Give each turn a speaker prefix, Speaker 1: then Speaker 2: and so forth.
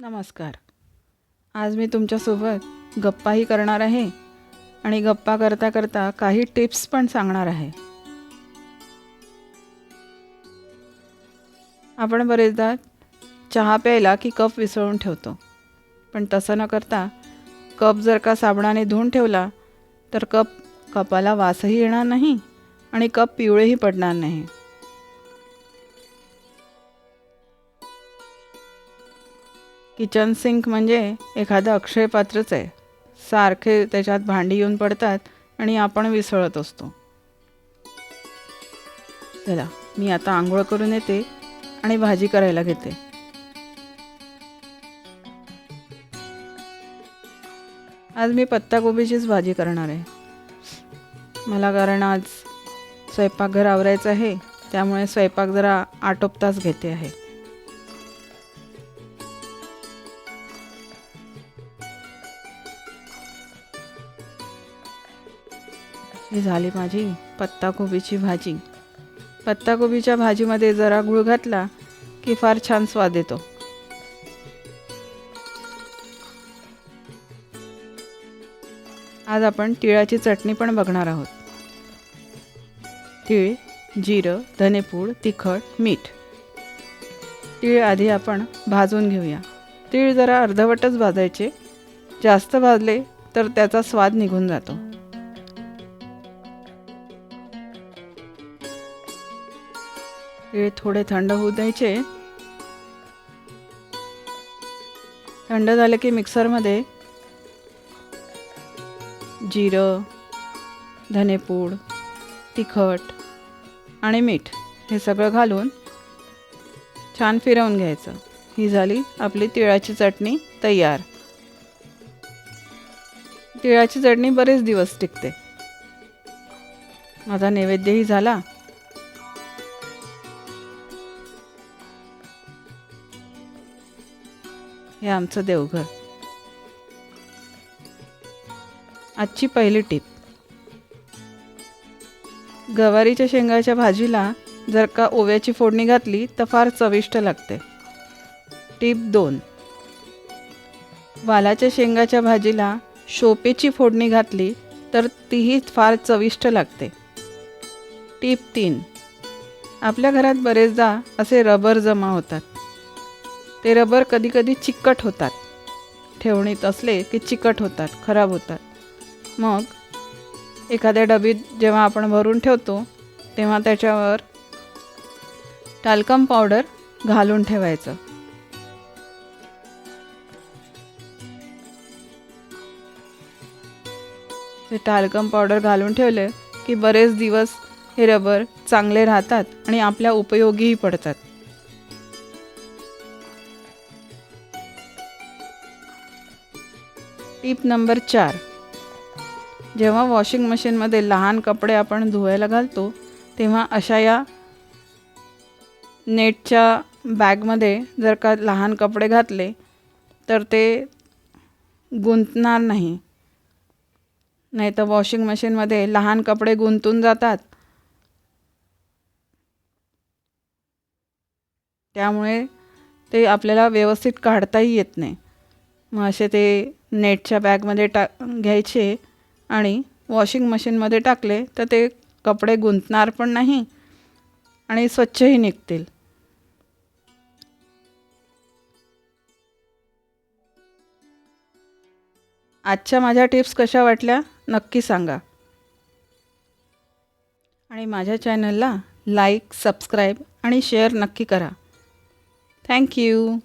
Speaker 1: नमस्कार. आज मी तुमच्यासोबत गप्पाही करणार आहे आणि गप्पा करता करता काही टिप्स पण सांगणार आहे. आपण बरेचदा चहा प्यायला की कप विसळून ठेवतो पण तसं न करता कप जर का साबणाने धुवून ठेवला तर कप कपाला वासही येणार नाही आणि कप पिवळेही पडणार नाही. किचन सिंक म्हणजे एखादं अक्षय पात्रच आहे. सारखे त्याच्यात भांडी येऊन पडतात आणि आपण विसळत असतो. चला मी आता आंघोळ करून येते आणि भाजी करायला घेते. आज मी पत्ताकोबीचीच भाजी करणार आहे. मला कारण आज स्वयंपाकघर आवरायचं आहे त्यामुळे स्वयंपाक जरा आटोपताच घेते आहे. ही झाली माझी पत्ताकोबीची भाजी. पत्ताकोबीच्या भाजीमध्ये जरा गुळ घातला की फार छान स्वाद येतो. आज आपण तिळाची चटणी पण बघणार आहोत. तीळ जिरं धनेपूड तिखट मीठ. तीळ आधी आपण भाजून घेऊया. तीळ जरा अर्धवटच भाजायचे. जास्त भाजले तर त्याचा स्वाद निघून जातो. ते थोडे थंड होऊ द्यायचे. थंड झालं की मिक्सरमध्ये जिरं धनेपूड तिखट आणि मीठ हे सगळं घालून छान फिरवून घ्यायचं. ही झाली आपली तिळाची चटणी तयार. तिळाची चटणी बरेच दिवस टिकते. माझा नैवेद्यही झाला. हे आमचं देवघर. आजची पहिली टीप. गवारीच्या शेंगाच्या भाजीला जर का ओव्याची फोडणी घातली तर फार चविष्ट लागते. टीप दोन. वालाच्या शेंगाच्या भाजीला शोपेची फोडणी घातली तर तीही फार चविष्ट लागते. टीप तीन. आपल्या घरात बरेचदा असे रबर जमा होतात. ते रबर कधीकधी चिकट होतात. ठेवणीत असले की चिकट होतात खराब होतात. मग एखाद्या डबीत जेव्हा आपण भरून ठेवतो तेव्हा त्याच्यावर टाल्कम पावडर घालून ठेवायचं. ते टाल्कम पावडर घालून ठेवले की बरेच दिवस हे रबर चांगले राहतात आणि आपल्या उपयोगीही पडतात. टिप नंबर चार. जेव्हा वॉशिंग मशीनमध्ये लहान कपडे आपण धुवायला घालतो तेव्हा अशा या नेटच्या बॅगमध्ये जर का लहान कपडे घातले तर ते गुंतणार नाही. नाही तर वॉशिंग मशीनमध्ये लहान कपडे गुंतून जातात. त्यामुळे ते आपल्याला व्यवस्थित काढताही येत नाही. मग असे ते नेटच्या बॅगमध्ये टा घ्यायचे आणि वॉशिंग मशीनमध्ये टाकले तर ते कपडे गुंतणार पण नाही आणि स्वच्छही निघतील. आजच्या माझ्या टिप्स कशा वाटल्या नक्की सांगा. आणि माझ्या चॅनलला लाईक सबस्क्राईब आणि शेअर नक्की करा. थँक्यू